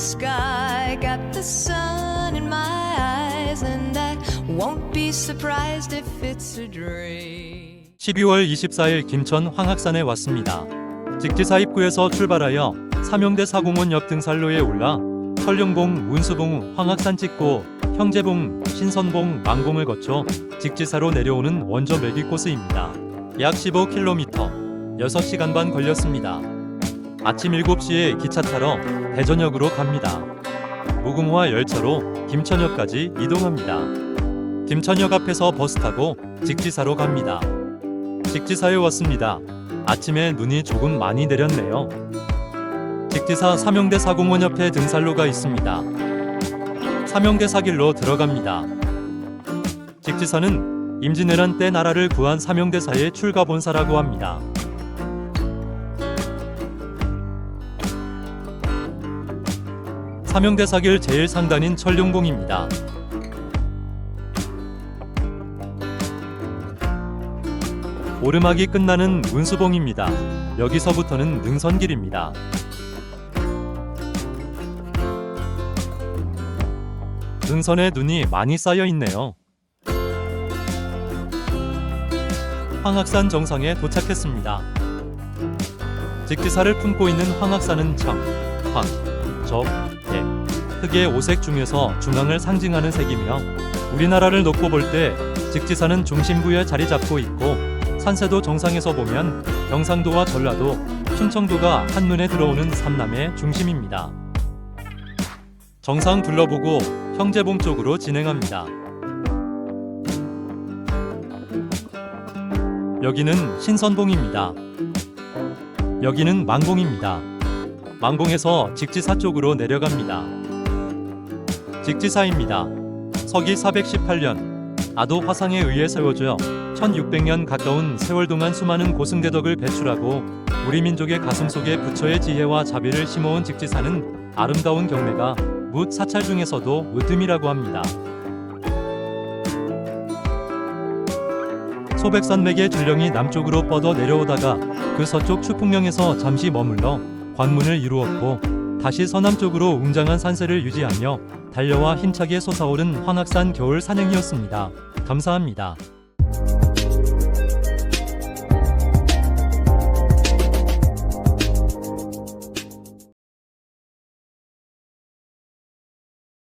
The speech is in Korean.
sky, got the sun in my eyes, and I won't be surprised if it's a dream. 12월 24일 김천 황학산에 왔습니다. 직지사 입구에서 출발하여 삼용대 사공원 옆 등산로에 올라 설룡봉, 문수봉, 황학산 찍고 형제봉, 신선봉, 망봉을 거쳐 직지사로 내려오는 원저 매기 코스입니다. 약 15km, 6시간 반 걸렸습니다. 아침 7시에 기차 타러 대전역으로 갑니다. 무궁화 열차로 김천역까지 이동합니다. 김천역 앞에서 버스 타고 직지사로 갑니다. 직지사에 왔습니다. 아침에 눈이 조금 많이 내렸네요. 직지사 삼용대 사공원 옆에 등산로가 있습니다. 삼용대 사길로 들어갑니다. 직지사는 임진왜란 때 나라를 구한 삼용대사의 출가본사라고 합니다. 삼용대 사길 제일 상단인 천룡봉입니다. 오르막이 끝나는 운수봉입니다. 여기서부터는 능선길입니다. 능선에 눈이 많이 쌓여 있네요. 황학산 정상에 도착했습니다. 직지사를 품고 있는 황학산은 청, 황, 적, 예. 흑의 오색 중에서 중앙을 상징하는 색이며 우리나라를 놓고 볼 때 직지사는 중심부에 자리 잡고 있고 산세도 정상에서 보면 경상도와 전라도, 충청도가 한눈에 들어오는 삼남의 중심입니다. 정상 둘러보고 형제봉 쪽으로 진행합니다. 여기는 신선봉입니다. 여기는 망봉입니다. 망봉에서 직지사 쪽으로 내려갑니다. 직지사입니다. 서기 418년 아도 화상에 의해 세워져 1600년 가까운 세월 동안 수많은 고승대덕을 배출하고 우리 민족의 가슴 속에 부처의 지혜와 자비를 심어온 직지사는 아름다운 경내가 묻 사찰 중에서도 으뜸이라고 합니다. 소백산맥의 줄령이 남쪽으로 뻗어 내려오다가 그 서쪽 추풍령에서 잠시 머물러 관문을 이루었고 다시 서남쪽으로 웅장한 산세를 유지하며 달려와 힘차게 솟아오른 환악산 겨울 산행이었습니다. 감사합니다.